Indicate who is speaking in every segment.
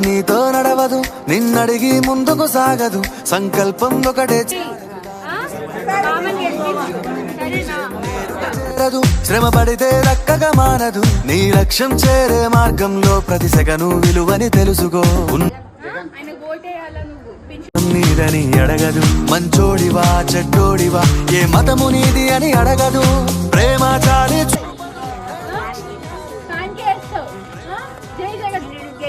Speaker 1: నీతో నడవదు నిన్నడిగి ముందుకు సాగదు. సంకల్పం ఒకటే చేరదు. శ్రమ పడితే దక్కగా మానదు. నీ లక్ష్యం చేరే మార్గంలో ప్రతి సెగను విలువని తెలుసుకో. నీదని అడగదు. మంచోడివా చెడ్డోడివా? ఏ మతము నీది అని అడగదు. ప్రేమ చాలి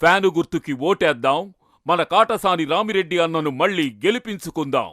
Speaker 2: ఫ్యాను గుర్తుకి ఓటేద్దాం మన కాటసాని రామిరెడ్డి అన్నను మళ్ళీ గెలిపించుకుందాం.